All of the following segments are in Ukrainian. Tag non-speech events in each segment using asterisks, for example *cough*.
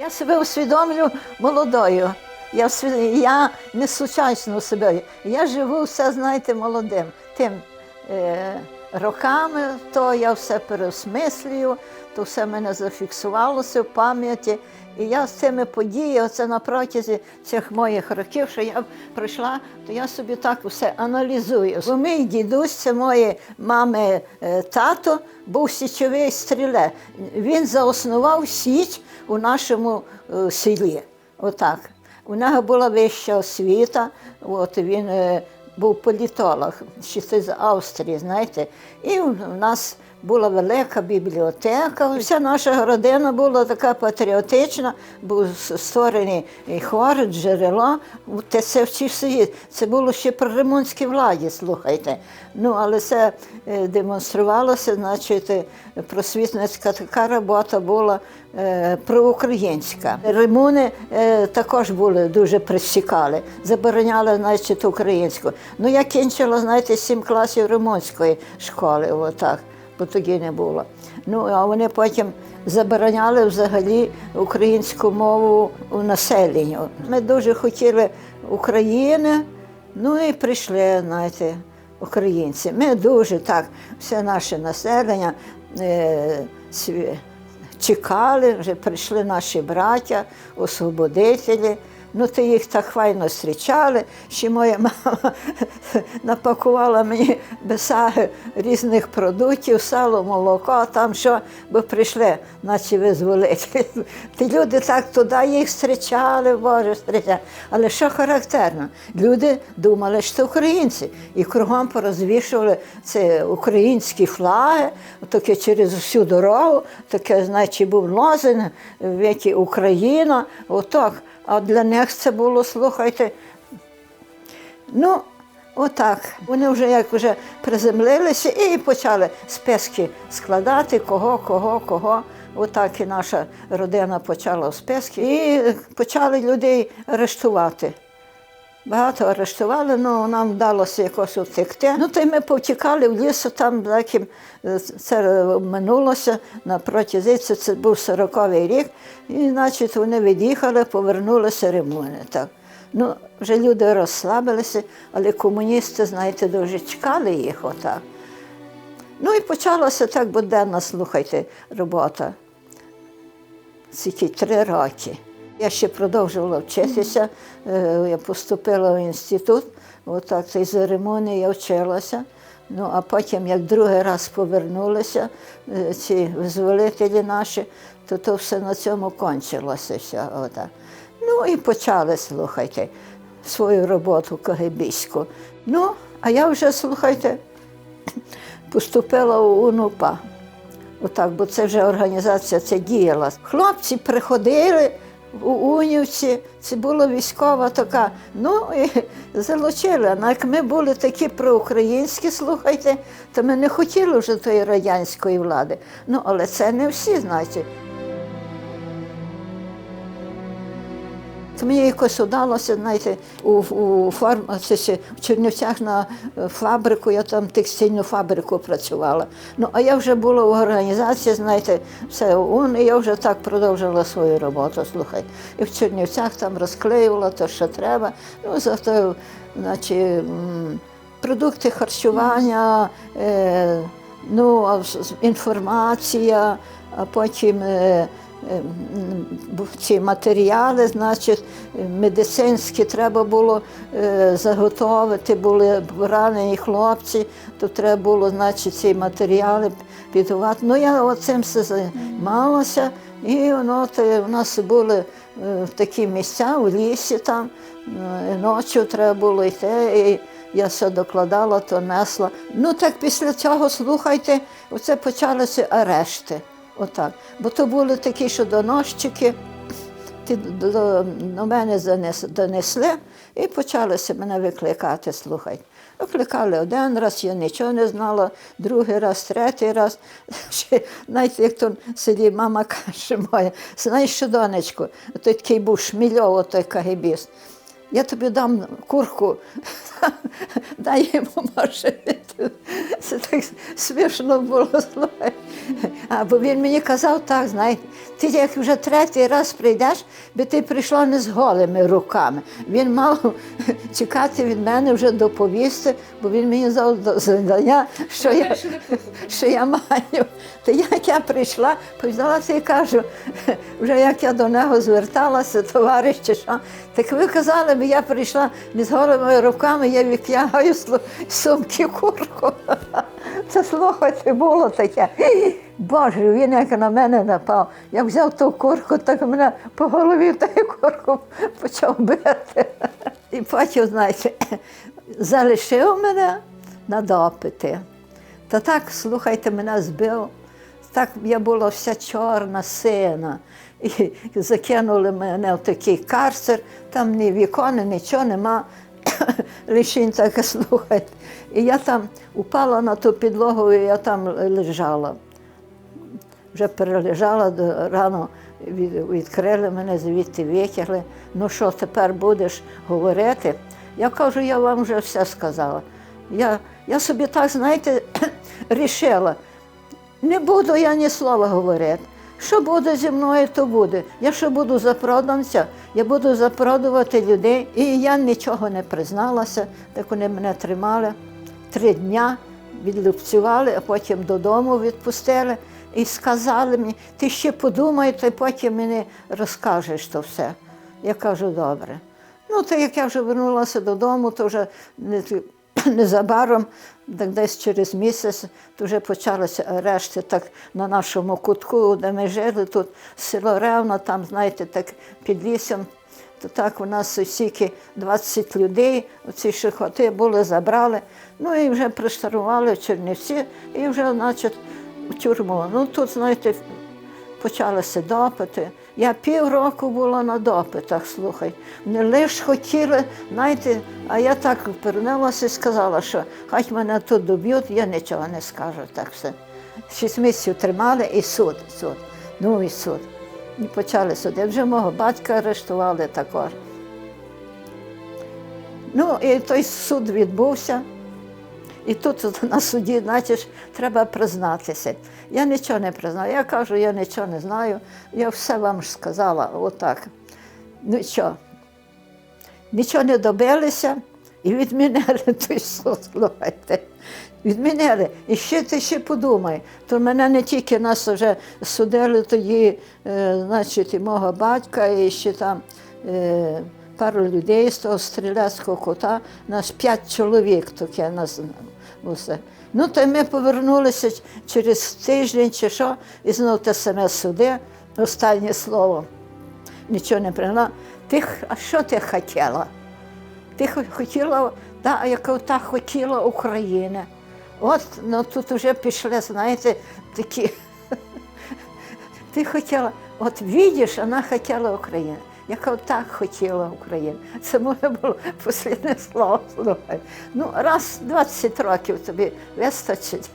Я себе усвідомлю молодою. Я, я не сучасну себе. Я живу все, знаєте, молодим. Тим е, роками, то я все переосмислюю, то все мене зафіксувалося в пам'яті. І я з цими подіями, оце на протязі цих моїх років, що я пройшла, то я собі так все аналізую. Бо мій дідусь, це моєї мами е, тато, був січовий стріле. Він заоснував січ у нашому е, селі. Отак. У нього була вища освіта, от він е, був політолог, ще з Австрії, знаєте. І у нас була велика бібліотека. Вся наша родина була така патріотична, був створений хор, джерело. Те це в часи, це було ще при римунській владі, слухайте. Ну, але це е, демонструвалося, значить, просвітницька така робота була е, проукраїнська. Римуни е, також були дуже присікали, забороняли, значить, українську. Ну, я кінчила, знаєте, сім класів римунської школи, отак, бо тоді не було. Ну, а вони потім забороняли взагалі українську мову у населенню. Ми дуже хотіли України, ну і прийшли, знаєте, українці. Ми дуже так, все наше населення е, чекали, вже прийшли наші браття, освободителі. Ну, то їх так хвайно зустрічали. Ще моя мама *laughs* напакувала мені бесаги різних продуктів, сало, молоко, а там що, бо прийшли наші визволителі. *laughs* Ті люди так туди їх зустрічали, Боже, зустрічали. Але що характерно, люди думали, що це українці. І кругом порозвішували це українські флаги, таке через всю дорогу, таке, значить, був лозин, віки Україна, отак. А для них це було, слухайте, ну, отак. Вони вже як вже приземлилися і почали списки складати, кого, кого, кого. Отак і наша родина почала списки. І почали людей арештувати. Багато арештували, але нам вдалося якось втекти. Ну, то й ми повтікали в лісу, там таким е, це минулося на протязі, це, був 40-й рік. І, значить, вони від'їхали, повернулися римуни. Так. Ну, вже люди розслабилися, але комуністи, знаєте, дуже чекали їх отак. Ну і почалася так буденна, слухайте, робота. Тільки три роки. Я ще продовжувала вчитися. Е, Я поступила в інститут, отак цей церемонії я вчилася. Ну, а потім, як другий раз повернулися е, ці визволителі наші, то то все на цьому кончилося. Все. Ну і почали, слухайте, свою роботу КГБську. Ну, а я вже, слухайте, поступила у УНУПА. Отак, бо це вже організація це діяла. Хлопці приходили у Унівці, це була військова така. Ну і залучили. Ну, як ми були такі проукраїнські, слухайте, то ми не хотіли вже тої радянської влади. Ну, але це не всі, знаєте. То мені якось удалося, знаєте, у, у, фарм, в Чернівцях на е, фабрику, я там текстильну фабрику працювала. Ну, а я вже була в організації, знаєте, все ОУН, і я вже так продовжила свою роботу, слухай. І в Чернівцях там розклеювала те, що треба. Ну, зато, значить, продукти харчування, е, ну, інформація, а потім. Е, ці матеріали, значить, медицинські треба було е, заготовити, були поранені хлопці, то треба було, значить, ці матеріали підготувати. Ну, я оцим все займалася, і воно то, у нас були е, такі місця у лісі там, е, ночі треба було йти. І, я все докладала, то несла. Ну так після цього, слухайте, оце почалися арешти. Отак. Бо то були такі, що доносчики, ті до, до, мене занес, донесли і почалися мене викликати, слухай. Викликали один раз, я нічого не знала, другий раз, третій раз. *laughs* Знаєте, як то в мама каже моя, знаєш що, донечко, той такий був шмільов, той кагібіст. Я тобі дам курку, *laughs* дай йому машину. Це так смішно було, слухай. А, бо він мені казав так, знаєте, ти як вже третій раз прийдеш, би ти прийшла не з голими руками. Він мав *laughs* чекати від мене вже доповісти, бо він мені дав завдання, що я, що я маю. Та як я прийшла, повідалася і кажу, *laughs* вже як я до нього зверталася, товариш чи що, так ви казали б, я прийшла не з голими руками, я відтягаю сумки курку. *laughs* Це слухайте, було таке. Боже, він як на мене напав. Я взяв ту курку, так мене по голові й курку почав бити. *laughs* І потім, знаєте, залишив мене на допити. Та так, слухайте, мене збив. Так я була вся чорна, сина. І закинули мене в такий карцер, там ні вікон, нічого нема. *coughs* Лишень так слухайте. І я там упала на ту підлогу, і я там лежала. Вже перележала до рано, відкрили мене, звідти витягли. Ну що тепер будеш говорити? Я кажу, я вам вже все сказала. Я, я собі так, знаєте, *coughs* рішила. Не буду я ні слова говорити. Що буде зі мною, то буде. Я що буду запроданця, я буду запродувати людей. І я нічого не призналася, так вони мене тримали. Три дня відлупцювали, а потім додому відпустили і сказали мені, ти ще подумай, то потім мені розкажеш то все. Я кажу, добре. Ну, то як я вже вернулася додому, то вже не- *clears throat* незабаром, так десь через місяць, вже почалися арешти так на нашому кутку, де ми жили, тут село Ревно, там, знаєте, так під лісом. То так у нас стільки 20 людей, оці шихоти були, забрали. Ну і вже приштарували в Чернівці, і вже, значить, в тюрму. Ну тут, знаєте, почалися допити. Я півроку була на допитах, слухай. Не лише хотіли, знаєте, а я так повернулася і сказала, що хай мене тут доб'ють, я нічого не скажу. Так все. Шість місяців тримали і суд, суд. Ну і суд. І почали суди. Вже мого батька арештували також. Ну, і той суд відбувся. І тут на суді, значить, треба признатися. Я нічого не признаю. Я кажу, я нічого не знаю. Я все вам ж сказала, отак. Ну що, нічого не добилися і відмінили *laughs* той суд, слухайте. Відмінили. І ще ти ще подумай, то мене не тільки нас вже судили тоді, е, значить, і мого батька, і ще там е, пару людей з того стрілецького кота, нас п'ять чоловік таке нас усе. Ну, то ми повернулися через тиждень чи що, і знову те саме суди, останнє слово. Нічого не прийняла. Ти, а що ти хотіла? Ти хотіла, да, яка та хотіла України. От ну, тут вже пішли, знаєте, такі. *laughs* Ти хотіла, от видиш, вона хотіла Україну. Яка так хотіла Україну. Це моє було послідне слово. Ну, раз 20 років тобі вистачить.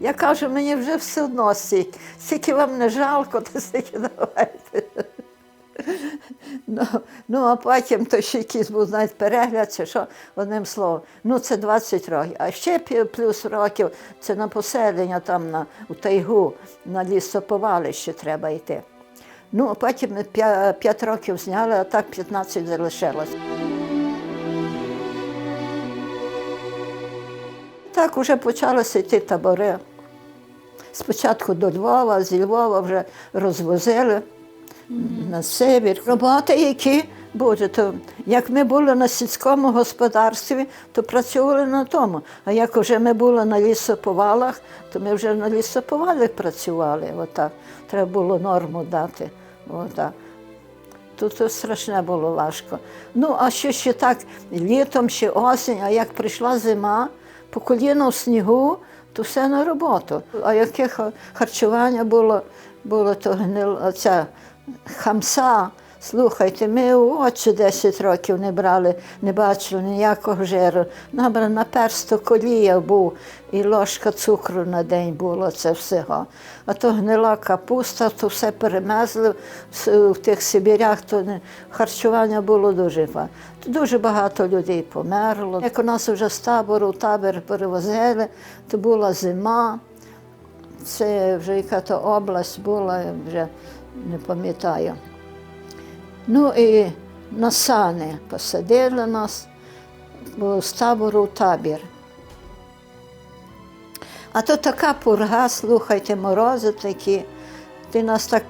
Я, кажу, мені вже все одно стільки. Скільки вам не жалко, то стільки давайте. Ну, ну, а потім то ще якийсь був знаєте, перегляд, чи що, одним словом. Ну, це 20 років. А ще плюс років це на поселення там на, у тайгу, на лісоповалище треба йти. Ну, а потім 5 років зняли, а так 15 залишилось. Так вже почалися йти табори. Спочатку до Львова, зі Львова вже розвозили на север. Роботи які, Боже, то як ми були на сільському господарстві, то працювали на тому. А як вже ми були на лісоповалах, то ми вже на лісоповалах працювали. Отак. Треба було норму дати. Отак. Тут страшне було важко. Ну, а що ще так літом, ще осінь, а як прийшла зима, по коліно в снігу, то все на роботу. А яке харчування було, було то гнил, ця хамса, Слухайте, ми очі 10 років не брали, не бачили ніякого жиру. Нам на персту колія був і ложка цукру на день було це всього. А то гнила капуста, то все перемезли в тих Сибірях, то харчування було дуже. Дуже багато людей померло. Як у нас вже з табору в табір перевозили, то була зима. Це вже яка то область була, вже не пам'ятаю. Ну і на сани посадили нас, бо з табору в табір. А то така пурга, слухайте, морози такі. Ти нас так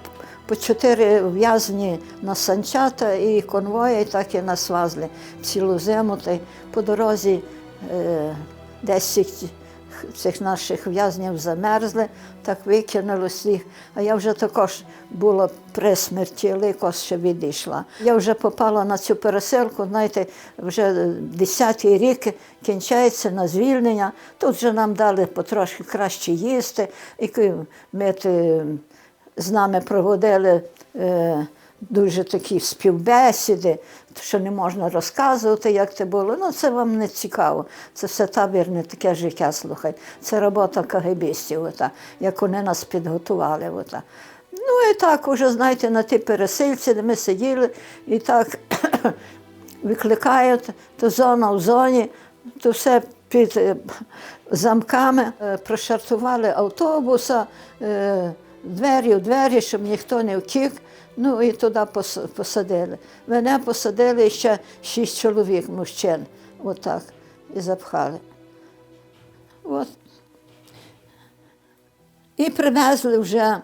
по чотири в'язні на санчата і конвої, так і нас везли цілу зиму. Та по дорозі е, десять цих наших в'язнів замерзли, так викинули всіх. А я вже також була при смерті, ликос ще відійшла. Я вже попала на цю переселку, знаєте, вже десятий рік кінчається на звільнення. Тут вже нам дали потрошки краще їсти. І ми з нами проводили е, дуже такі співбесіди, що не можна розказувати, як це було. Ну, це вам не цікаво. Це все табірне таке життя, слухай. Це робота кагебістів, ота, як вони нас підготували. Ота. Ну і так, уже, знаєте, на тій пересильці, де ми сиділи, і так *coughs* викликають, то зона в зоні, то все під е, замками. Е, Прошартували автобуса, е, двері в двері, щоб ніхто не втік. Ну і туди посадили. Мене посадили ще шість чоловік, мужчин, отак, і запхали. От. І привезли вже е,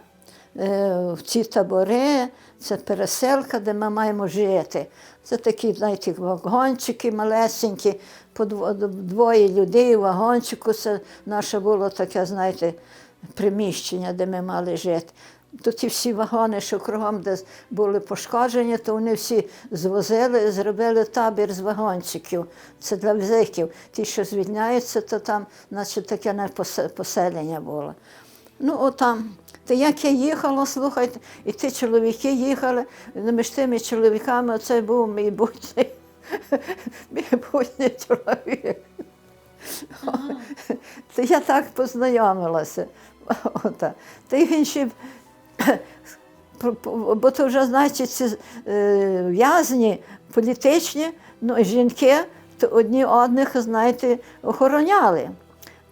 в ці табори, це переселка, де ми маємо жити. Це такі, знаєте, вагончики малесенькі, по двоє людей вагончику. Це наше було таке, знаєте, приміщення, де ми мали жити. Тут ті всі вагони, що кругом, де були пошкоджені, то вони всі звозили, зробили табір з вагончиків. Це для великів. Ті, що звільняються, то там, значить, таке поселення було. Ну, отам. Та як я їхала, слухайте, і ті чоловіки їхали, між тими чоловіками оце був мій будній, *laughs* мій будній чоловік. *laughs* Та я так познайомилася. *laughs* Ота. Та він ще, *coughs* бо то вже, значить, ці е, в'язні політичні, ну, жінки, то одні одних, знаєте, охороняли.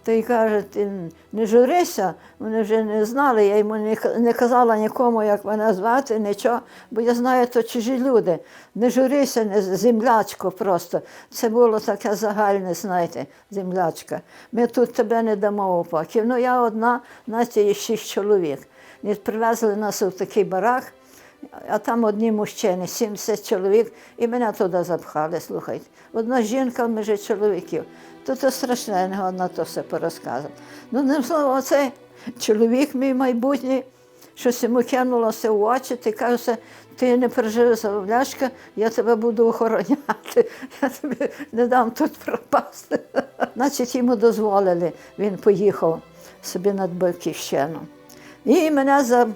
То й каже, ти не журися, вони вже не знали, я йому не, казала нікому, як мене звати, нічого, бо я знаю, то чужі люди. Не журися, не землячко просто. Це було таке загальне, знаєте, землячка. Ми тут тебе не дамо опаків. Ну я одна, знаєте, є шість чоловік. Привезли нас в такий барак, а там одні мужчини, 70 чоловік, і мене туди запхали, слухайте. Одна жінка між чоловіків. То це страшне, не годна то все порозказувати. Ну, не слово, оцей чоловік мій майбутній, щось йому кинулося в очі, ти каже, ти не переживи Завляшка, я тебе буду охороняти, *laughs* я тобі не дам тут пропасти. *laughs* Значить, йому дозволили, він поїхав собі над Батьківщину. І мене за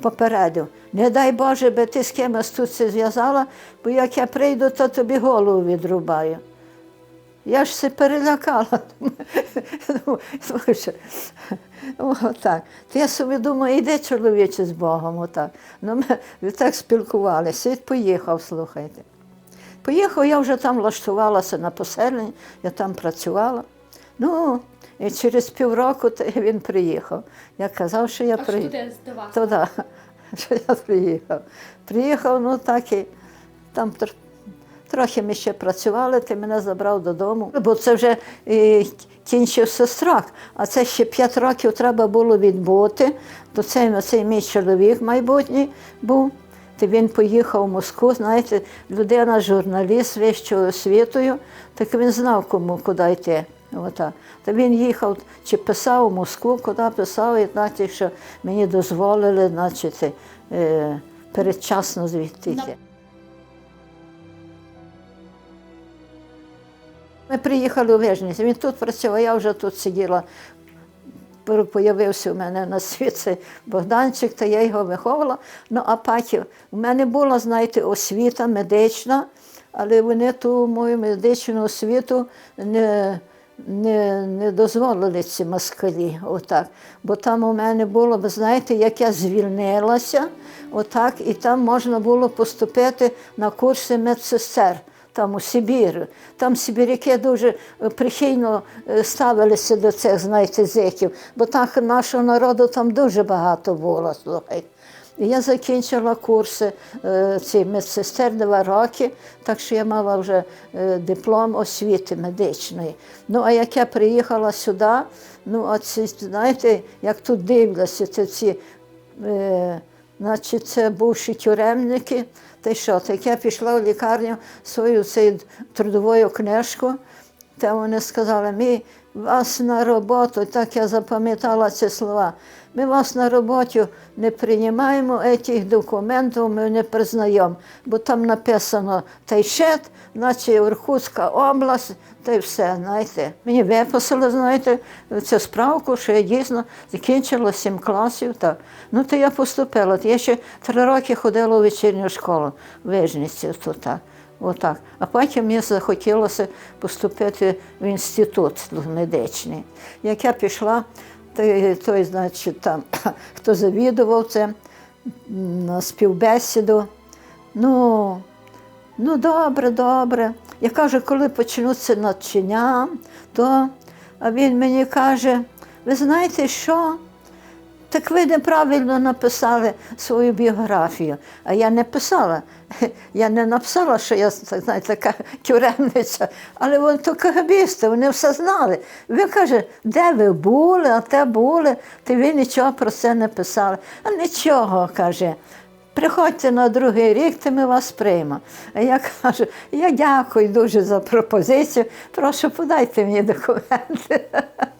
попередив. Не дай Боже, би ти з кимось тут це зв'язала, бо як я прийду, то тобі голову відрубаю. Я ж се перелякала. Що, Отак. То я собі думаю, іде чоловіче з Богом, отак. Ну, ми відтак спілкувалися і поїхав, слухайте. Поїхав, я вже там влаштувалася на поселення, я там працювала. Ну, і через півроку він приїхав. Я казав, що я приїхав. туди *laughs* що я приїхав. Приїхав, ну так і там тр- трохи ми ще працювали, ти мене забрав додому, бо це вже е, кінчився строк, а це ще п'ять років треба було відбути. То цей, цей мій чоловік майбутній був. То він поїхав в Москву, знаєте, людина, журналіст вищою освітою, так він знав, кому куди йти. Отак. То він їхав чи писав у Москву, куди писав, і значить, що мені дозволили, значить, е, передчасно звідти Ми приїхали у Вижницю, він тут працював, я вже тут сиділа появився у мене на світ цей Богданчик, та я його виховувала. Ну, а потім у мене була, знаєте, освіта медична, але вони ту мою медичну освіту не, не, не дозволили ці москалі. Отак. Бо там у мене було, ви знаєте, як я звільнилася, отак, і там можна було поступити на курси медсестер там у Сибір. Там сибіряки дуже е, прихильно е, ставилися до цих, знаєте, зеків, бо так нашого народу там дуже багато було, слухайте. Я закінчила курси е, ці медсестер два роки, так що я мала вже е, диплом освіти медичної. Ну, а як я приїхала сюди, ну, а знаєте, як тут дивляться, це ці. Е, Значить, це бувші тюремники. Та що, так я пішла в лікарню свою цю трудову книжку, та вони сказали, ми вас на роботу, так я запам'ятала ці слова. Ми вас на роботу не приймаємо, цих документів ми не признаємо, бо там написано Тайшет, значить Іркутська область, та й все, знаєте. Мені виписали, знаєте, цю справку, що я дійсно закінчила сім класів. Так. Ну, то я поступила. Я ще три роки ходила у вечірню школу в Вижниці тут. Так. Отак. А потім мені захотілося поступити в інститут медичний. Як я пішла, той, той значить, там, *coughs* хто завідував це на співбесіду. Ну, ну добре, добре. Я кажу, коли почнуться навчання, то а він мені каже, ви знаєте що? Так ви неправильно написали свою біографію. А я не писала. *laughs* Я не написала, що я знаєте, така тюремниця, але вони то КГБісти, вони все знали. Він каже, де ви були, а те були, то ви нічого про це не писали. А нічого, каже. Приходьте на другий рік, то ми вас приймемо. А я кажу, я дякую дуже за пропозицію. Прошу, подайте мені документи. *laughs*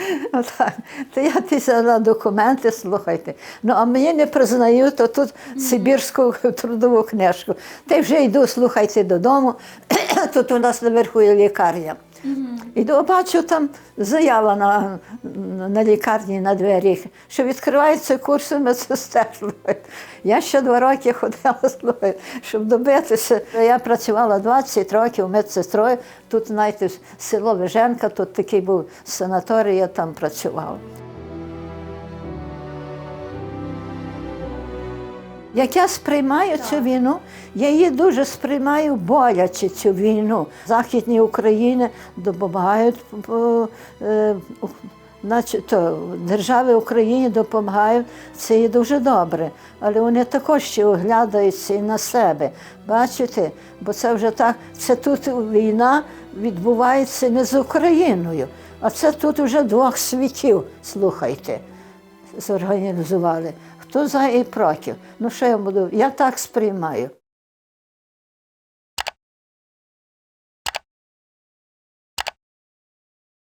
*laughs* Отак. То я писала документи, слухайте. Ну, а мені не признають, то тут Сибірську трудову книжку. Та й вже йду, слухайте, додому. *clears throat* Тут у нас наверху є лікарня. Іду, бачу, там заява на, на лікарні на двері, що відкриваються курси медсестер. Я ще два роки ходила, щоб добитися. Я працювала 20 років медсестрою. Тут, знаєте, село Веженка, тут такий був санаторій, я там працювала. Як я сприймаю цю війну, я її дуже сприймаю боляче цю війну. Західні України допомагають, е, е, то, держави Україні допомагають, це є дуже добре. Але вони також ще оглядаються і на себе. Бачите? Бо це вже так, це тут війна відбувається не з Україною, а це тут вже двох світів, слухайте зорганізували. Хто за і проти? Ну що я буду? Я так сприймаю.